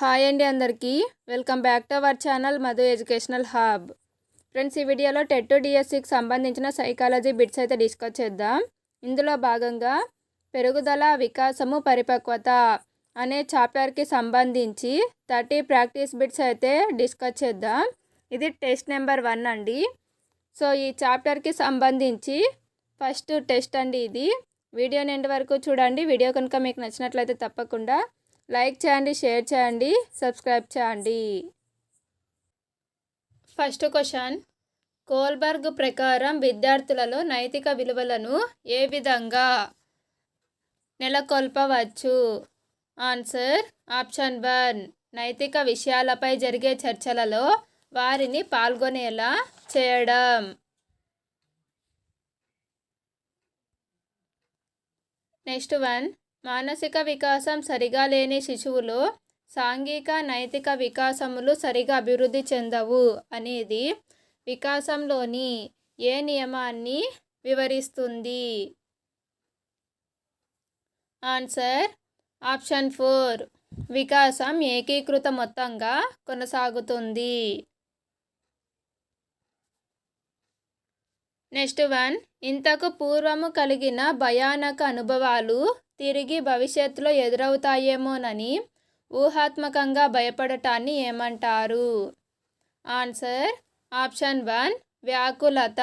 Hi అండి అందరికీ. Welcome back to our channel Madhu educational hub. Friends ఈ వీడియోలో టెట్ డిఎస్సికి సంబంధించిన సైకాలజీ బిట్స్ అయితే డిస్కస్ చేద్దాం. ఇందులో భాగంగా పెరుగుదల వికాసము పరిపక్వత అనే చాప్టర్కి సంబంధించి థర్టీ ప్రాక్టీస్ బిట్స్ అయితే డిస్కస్ చేద్దాం. ఇది టెస్ట్ నెంబర్ వన్ అండి. సో ఈ చాప్టర్కి సంబంధించి ఫస్ట్ టెస్ట్ అండి ఇది. వీడియో ఎండ్ వరకు చూడండి. వీడియో కనుక మీకు నచ్చినట్లయితే తప్పకుండా లైక్ చేయండి షేర్ చేయండి సబ్స్క్రైబ్ చేయండి. First question. కోల్బర్గ్ ప్రకారం విద్యార్థులలో నైతిక విలువలను ఏ విధంగా నెలకొల్పవచ్చు? Answer option one. నైతిక విషయాలపై జరిగే చర్చలలో వారిని పాల్గొనేలా చేయడం. Next one. మానసిక వికాసం సరిగా లేని శిశువులో సాంఘిక నైతిక వికాసములు సరిగా అభివృద్ధి చెందవు అనేది వికాసంలోని ఏ నియమాన్ని వివరిస్తుంది? Answer option four. వికాసం ఏకీకృత మొత్తంగా కొనసాగుతుంది. Next one. ఇంతకు పూర్వము కలిగిన భయానక అనుభవాలు తిరిగి భవిష్యత్తులో ఎదురవుతాయేమోనని ఊహాత్మకంగా భయపడటాన్ని ఏమంటారు? ఆన్సర్ ఆప్షన్ వన్ వ్యాకులత.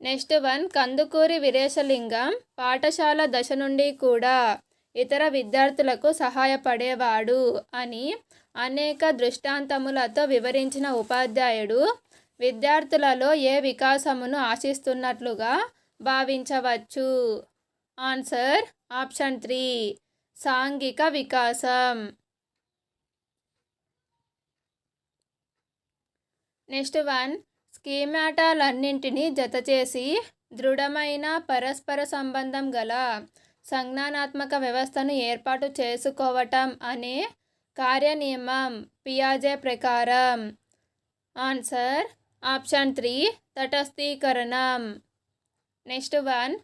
నెక్స్ట్ వన్ కందుకూరి వీరేశలింగం పాఠశాల దశ నుండి కూడా ఇతర విద్యార్థులకు సహాయపడేవాడు అని అనేక దృష్టాంతములతో వివరించిన ఉపాధ్యాయుడు విద్యార్థులలో ఏ వికాసమును ఆశిస్తున్నట్లుగా భావించవచ్చు. ఆన్సర్ ఆప్షన్ త్రీ సాంఘిక వికాసం. నెక్స్ట్ వన్ స్కీమాటాలన్నింటినీ జతచేసి దృఢమైన పరస్పర సంబంధం గల సంజ్ఞానాత్మక వ్యవస్థను ఏర్పాటు చేసుకోవటం అనే కార్యనియమం పియాజే ప్రకారం. Answer option three తటస్థీకరణం. Next one.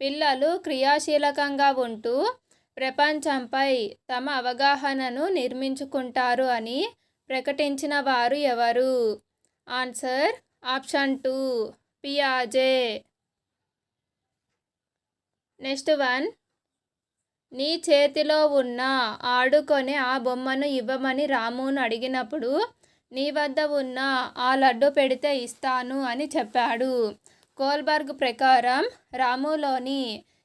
పిల్లలు క్రియాశీలకంగా ఉంటూ ప్రపంచంపై తమ అవగాహనను నిర్మించుకుంటారు అని ప్రకటించిన వారు ఎవరు? Answer option two పియాజే. Next one. నీ చేతిలో ఉన్న ఆడుకొని ఆ బొమ్మను ఇవ్వమని రామును అడిగినప్పుడు నీ వద్ద ఉన్న ఆ లడ్డు పెడితే ఇస్తాను అని చెప్పాడు. కోల్బర్గ్ ప్రకారం రాములోని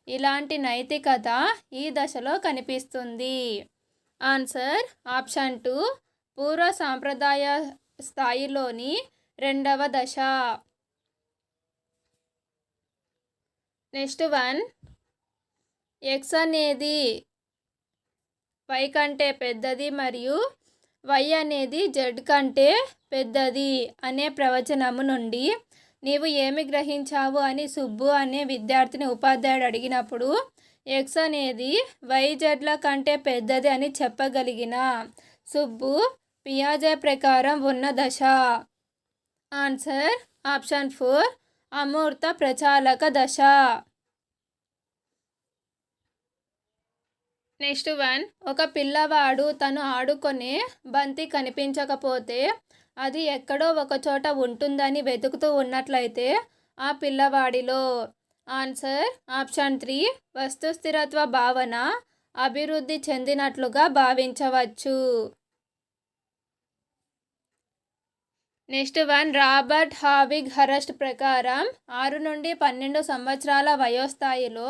ఇలాంటి నైతికత ఈ దశలో కనిపిస్తుంది. ఆన్సర్ ఆప్షన్ టూ పూర్వ సాంప్రదాయ స్థాయిలోని రెండవ దశ. నెక్స్ట్ వన్ ఎక్స్ అనేది వై కంటే పెద్దది మరియు వై అనేది జెడ్ కంటే పెద్దది అనే ప్రవచనము నుండి నీవు ఏమి గ్రహించావు అని సుబ్బు అనే విద్యార్థిని ఉపాధ్యాయుడు అడిగినప్పుడు ఎక్స్ అనేది వైజెడ్ల కంటే పెద్దది అని చెప్పగలిగిన సుబ్బు పియాజే ప్రకారం ఉన్న దశ. ఆన్సర్ ఆప్షన్ ఫోర్ అమూర్త ప్రచాలక దశ. నెక్స్ట్ వన్ ఒక పిల్లవాడు తను ఆడుకునే బంతి కనిపించకపోతే అది ఎక్కడో ఒక చోట ఉంటుందని వెతుకుతూ ఉన్నట్లయితే ఆ పిల్లవాడిలో ఆన్సర్ ఆప్షన్ త్రీ వస్తు స్థిరత్వ భావన అభివృద్ధి చెందినట్లుగా భావించవచ్చు. Next one Robert Havighurst ప్రకారం ఆరు నుండి పన్నెండు సంవత్సరాల వయోస్థాయిలో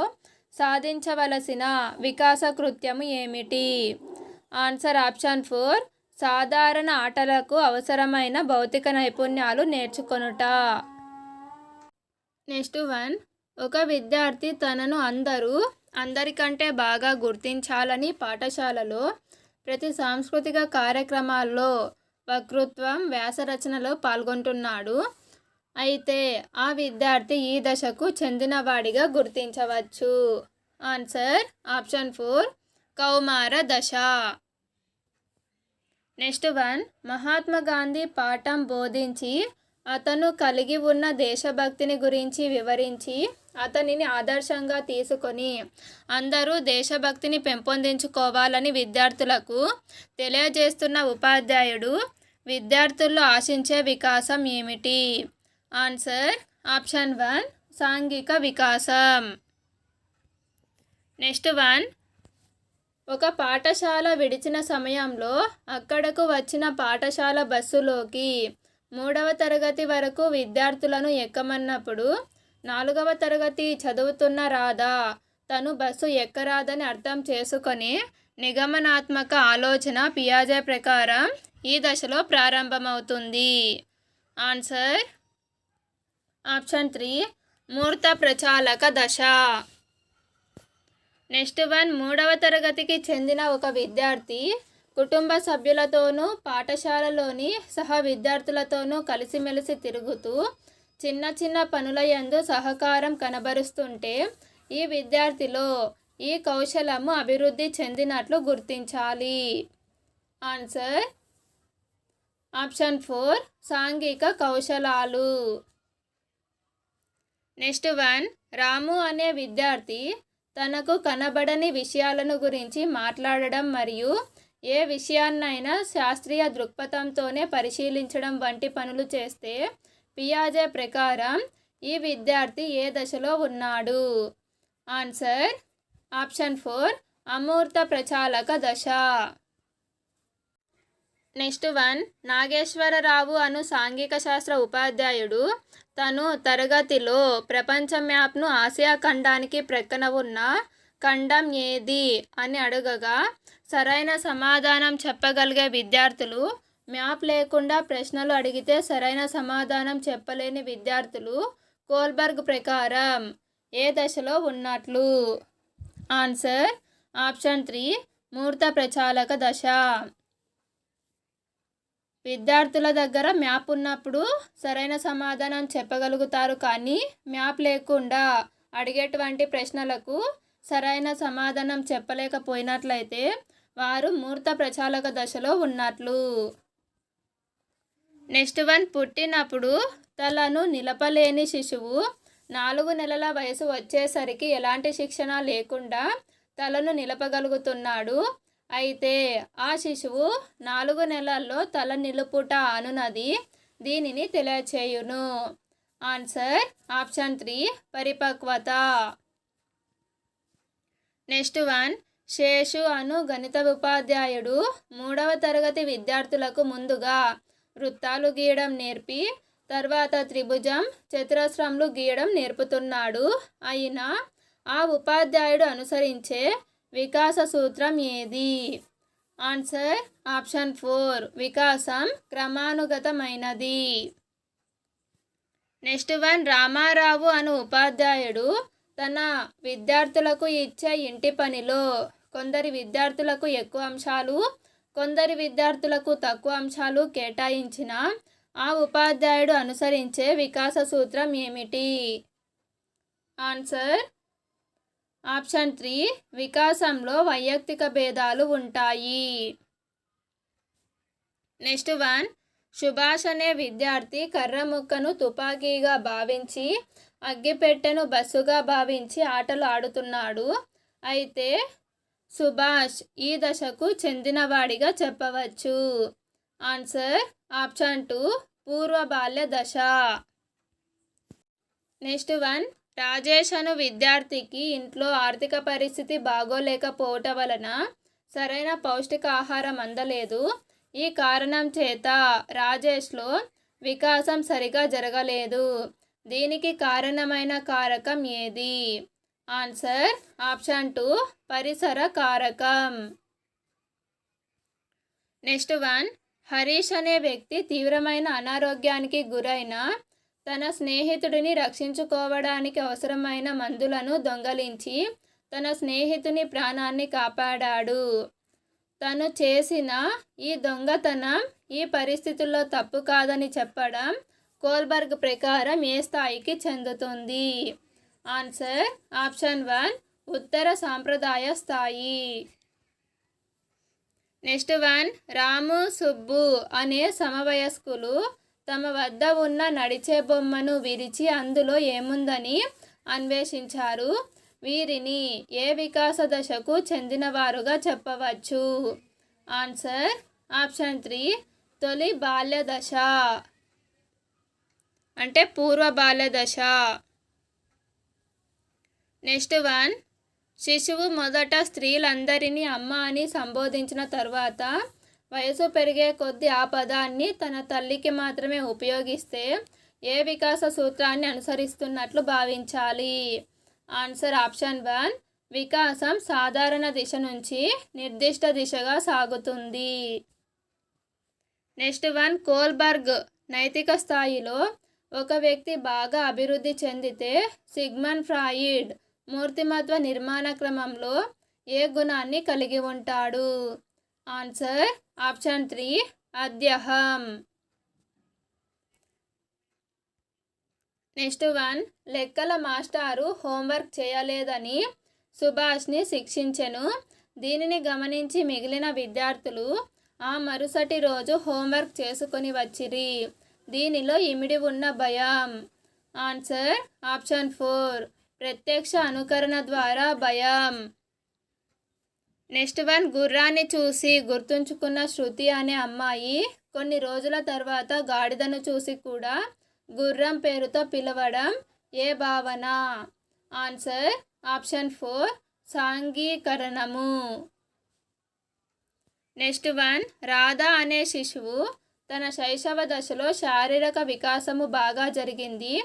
సాధించవలసిన వికాస కృత్యము ఏమిటి? ఆన్సర్ ఆప్షన్ ఫోర్ సాధారణ ఆటలకు అవసరమైన భౌతిక నైపుణ్యాలు నేర్చుకొనుట. Next one. ఒక విద్యార్థి తనను అందరూ అందరికంటే బాగా గుర్తించాలని పాఠశాలలో ప్రతి సాంస్కృతిక కార్యక్రమాల్లో వక్తృత్వం వ్యాసరచనలో పాల్గొంటున్నాడు. అయితే ఆ విద్యార్థి ఈ దశకు చెందినవాడిగా గుర్తించవచ్చు. Answer option four. కౌమార దశ. నెక్స్ట్ వన్ మహాత్మా గాంధీ పాఠం బోధించి అతను కలిగి ఉన్న దేశభక్తిని గురించి వివరించి అతనిని ఆదర్శంగా తీసుకొని అందరూ దేశభక్తిని పెంపొందించుకోవాలని విద్యార్థులకు తెలియజేస్తున్న ఉపాధ్యాయుడు విద్యార్థుల్లో ఆశించే వికాసం ఏమిటి? ఆన్సర్ ఆప్షన్ వన్ సాంఘిక వికాసం. నెక్స్ట్ వన్ ఒక పాఠశాల విడిచిన సమయంలో అక్కడకు వచ్చిన పాఠశాల బస్సులోకి మూడవ తరగతి వరకు విద్యార్థులను ఎక్కమన్నప్పుడు నాలుగవ తరగతి చదువుతున్న రాధా తను బస్సు ఎక్కరాదని అర్థం చేసుకొని నిగమనాత్మక ఆలోచన పియాజే ప్రకారం ఈ దశలో ప్రారంభమవుతుంది. ఆన్సర్ ఆప్షన్ త్రీ మూర్త ప్రచాలక దశ. నెక్స్ట్ వన్ మూడవ తరగతికి చెందిన ఒక విద్యార్థి కుటుంబ సభ్యులతోనూ పాఠశాలలోని సహ విద్యార్థులతోనూ కలిసిమెలిసి తిరుగుతూ చిన్న చిన్న పనుల యందు సహకారం కనబరుస్తుంటే ఈ విద్యార్థిలో ఈ కౌశలము అభివృద్ధి చెందినట్లు గుర్తించాలి. ఆన్సర్ ఆప్షన్ ఫోర్ సాంఘిక కౌశలాలు. నెక్స్ట్ వన్ రాము అనే విద్యార్థి తనకు కనబడని విషయాలను గురించి మాట్లాడడం మరియు ఏ విషయాన్నైనా శాస్త్రీయ దృక్పథంతోనే పరిశీలించడం వంటి పనులు చేస్తే పియాజే ప్రకారం ఈ విద్యార్థి ఏ దశలో ఉన్నాడు? ఆన్సర్ ఆప్షన్ ఫోర్ అమూర్త ప్రచాలక దశ. నెక్స్ట్ వన్ నాగేశ్వరరావు అను సాంఘిక శాస్త్ర ఉపాధ్యాయుడు. తను తరగతిలో ప్రపంచ మ్యాప్ను ఆసియా ఖండానికి ప్రక్కన ఉన్న ఖండం ఏది అని అడగగా సరైన సమాధానం చెప్పగలిగే విద్యార్థులు మ్యాప్ లేకుండా ప్రశ్నలు అడిగితే సరైన సమాధానం చెప్పలేని విద్యార్థులు కోల్బర్గ్ ప్రకారం ఏ దశలో ఉన్నట్లు? ఆన్సర్ ఆప్షన్ త్రీ మూర్త ప్రచాలక దశ. విద్యార్థుల దగ్గర మ్యాప్ ఉన్నప్పుడు సరైన సమాధానం చెప్పగలుగుతారు కానీ మ్యాప్ లేకుండా అడిగేటువంటి ప్రశ్నలకు సరైన సమాధానం చెప్పలేకపోయినట్లయితే వారు మూర్త ప్రచాలక దశలో ఉన్నట్లు. నెక్స్ట్ వన్ పుట్టినప్పుడు తలను నిలపలేని శిశువు నాలుగు నెలల వయసు వచ్చేసరికి ఎలాంటి శిక్షణ లేకుండా తలను నిలపగలుగుతున్నాడు? అయితే ఆ శిశువు నాలుగు నెలల్లో తల నిలుపుట అనునది. దీనిని తెలియచేయును. ఆన్సర్ ఆప్షన్ త్రీ పరిపక్వత. Next one. శేషు అను గణిత ఉపాధ్యాయుడు మూడవ తరగతి విద్యార్థులకు ముందుగా వృత్తాలు గీయడం నేర్పి తర్వాత త్రిభుజం చతురస్రంలు గీయడం నేర్పుతున్నాడు. అయినా ఆ ఉపాధ్యాయుడు అనుసరించే వికాస సూత్రం ఏది? Answer option four. వికాసం క్రమానుగతమైనది. నెక్స్ట్ వన్ రామారావు అను ఉపాధ్యాయుడు తన విద్యార్థులకు ఇచ్చే ఇంటి పనిలో కొందరి విద్యార్థులకు ఎక్కువ అంశాలు కొందరి విద్యార్థులకు తక్కువ అంశాలు కేటాయించిన ఆ ఉపాధ్యాయుడు అనుసరించే వికాస సూత్రం ఏమిటి? ఆన్సర్ ఆప్షన్ త్రీ వికాసంలో వైయక్తిక భేదాలు ఉంటాయి. నెక్స్ట్ వన్ సుభాష్ అనే విద్యార్థి కర్ర ముక్కను తుపాకీగా భావించి అగ్గిపెట్టెను బస్సుగా భావించి ఆటలు ఆడుతున్నాడు. అయితే సుభాష్ ఈ దశకు చెందినవాడిగా చెప్పవచ్చు. ఆన్సర్ ఆప్షన్ టూ పూర్వ బాల్య దశ. నెక్స్ట్ వన్ రాజేష్ అను విద్యార్థికి ఇంట్లో ఆర్థిక పరిస్థితి బాగోలేకపోవటం వలన సరైన పౌష్టికాహారం అందలేదు. ఈ కారణం చేత రాజేష్లో వికాసం సరిగా జరగలేదు. దీనికి కారణమైన కారకం ఏది? ఆన్సర్ ఆప్షన్ టూ పరిసర కారకం. నెక్స్ట్ వన్ హరీష్ అనే వ్యక్తి తీవ్రమైన అనారోగ్యానికి గురైన తన స్నేహితుడిని రక్షించుకోవడానికి అవసరమైన మందులను దొంగలించి తన స్నేహితుని ప్రాణాన్ని కాపాడాడు. తను చేసిన ఈ దొంగతనం ఈ పరిస్థితుల్లో తప్పు కాదని చెప్పడం కోల్బర్గ్ ప్రకారం ఏ స్థాయికి చెందుతుంది? ఆన్సర్ ఆప్షన్ వన్ ఉత్తర సాంప్రదాయ స్థాయి. నెక్స్ట్ వన్ రాము సుబ్బు అనే సమవయస్కులు తమ వద్ద ఉన్న నడిచే బొమ్మను విరిచి అందులో ఏముందని అన్వేషించారు. వీరిని ఏ వికాస దశకు చెందినవారుగా చెప్పవచ్చు? ఆన్సర్ ఆప్షన్ త్రీ తొలి బాల్య దశ. అంటే పూర్వ బాల్య దశ. నెక్స్ట్ వన్ శిశువు మొదట స్త్రీలందరినీ అమ్మ అని సంబోధించిన తర్వాత వయసు పెరిగే కొద్దీ ఆ పదాన్ని తన తల్లికి మాత్రమే ఉపయోగిస్తే ఏ వికాస సూత్రాన్ని అనుసరిస్తున్నట్లు భావించాలి. ఆన్సర్ ఆప్షన్ వన్ వికాసం సాధారణ దిశ నుంచి నిర్దిష్ట దిశగా సాగుతుంది. నెక్స్ట్ వన్ కోల్బర్గ్ నైతిక స్థాయిలో ఒక వ్యక్తి బాగా అభివృద్ధి చెందితే సిగ్మన్ ఫ్రాయిడ్ మూర్తిమత్వ నిర్మాణ క్రమంలో ఏ గుణాన్ని కలిగి ఉంటాడు? ఆన్సర్ ఆప్షన్ త్రీ అద్యహం నెక్స్ట్ వన్ లెక్కల మాస్టారు హోంవర్క్ చేయలేదని సుభాష్ని శిక్షించెను. దీనిని గమనించి మిగిలిన విద్యార్థులు ఆ మరుసటి రోజు హోంవర్క్ చేసుకొని వచ్చిరి. దీనిలో ఇమిడి ఉన్న భయం. ఆన్సర్ ఆప్షన్ ఫోర్ ప్రత్యక్ష అనుకరణ ద్వారా భయం. నెక్స్ట్ వన్ గుర్రాన్ని చూసి గుర్తుంచుకున్న శృతి అనే అమ్మాయి కొన్ని రోజుల తర్వాత గాడిదను చూసి కూడా గుర్రం పేరుతో పిలవడం ఏ భావన? ఆన్సర్ ఆప్షన్ ఫోర్ సాంఘీకరణము. నెక్స్ట్ వన్ రాధా అనే శిశువు తన శైశవ దశలో శారీరక వికాసము బాగా జరిగింది.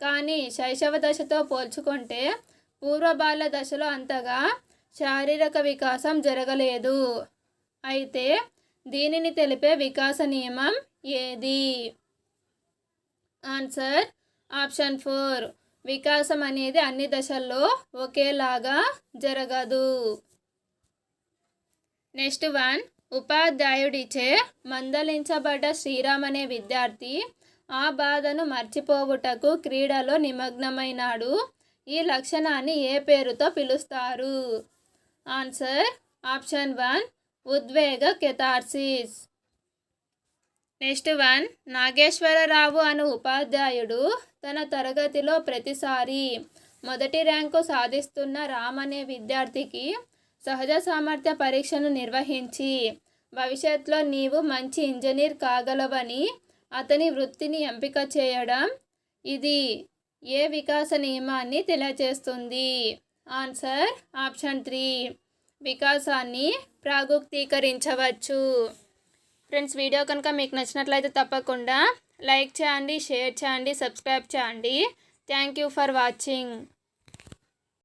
కానీ శైశవ దశతో పోల్చుకుంటే పూర్వ బాల దశలో అంతగా శారీరక వికాసం జరగలేదు. అయితే దీనిని తెలిపే వికాస నియమం ఏది? Answer option four. వికాసం అనేది అన్ని దశల్లో ఒకేలాగా జరగదు. Next one. ఉపాధ్యాయుడిచే మందలించబడ్డ శ్రీరామ్ అనే విద్యార్థి ఆ బాధను మర్చిపోవుటకు క్రీడలో నిమగ్నమైనాడు. ఈ లక్షణాన్ని ఏ పేరుతో పిలుస్తారు? ఆన్సర్ ఆప్షన్ వన్ ఉద్వేగ కెథార్సిస్ నెక్స్ట్ వన్ నాగేశ్వరరావు అను ఉపాధ్యాయుడు తన తరగతిలో ప్రతిసారి మొదటి ర్యాంకు సాధిస్తున్న రామ్ అనే విద్యార్థికి సహజ సామర్థ్య పరీక్షను నిర్వహించి భవిష్యత్తులో నీవు మంచి ఇంజనీర్ కాగలవని అతని వృత్తిని ఎంపిక చేయడం ఇది ఏ వికాస నియమాన్ని తెలియజేస్తుంది? Answer option three. వికాసాన్ని ప్రాగుక్తీకరించవచ్చు. ఫ్రెండ్స్ వీడియో కనుక మీకు నచ్చినట్లయితే తప్పకుండా లైక్ చేయండి షేర్ చేయండి సబ్స్క్రైబ్ చేయండి. Thank you for watching.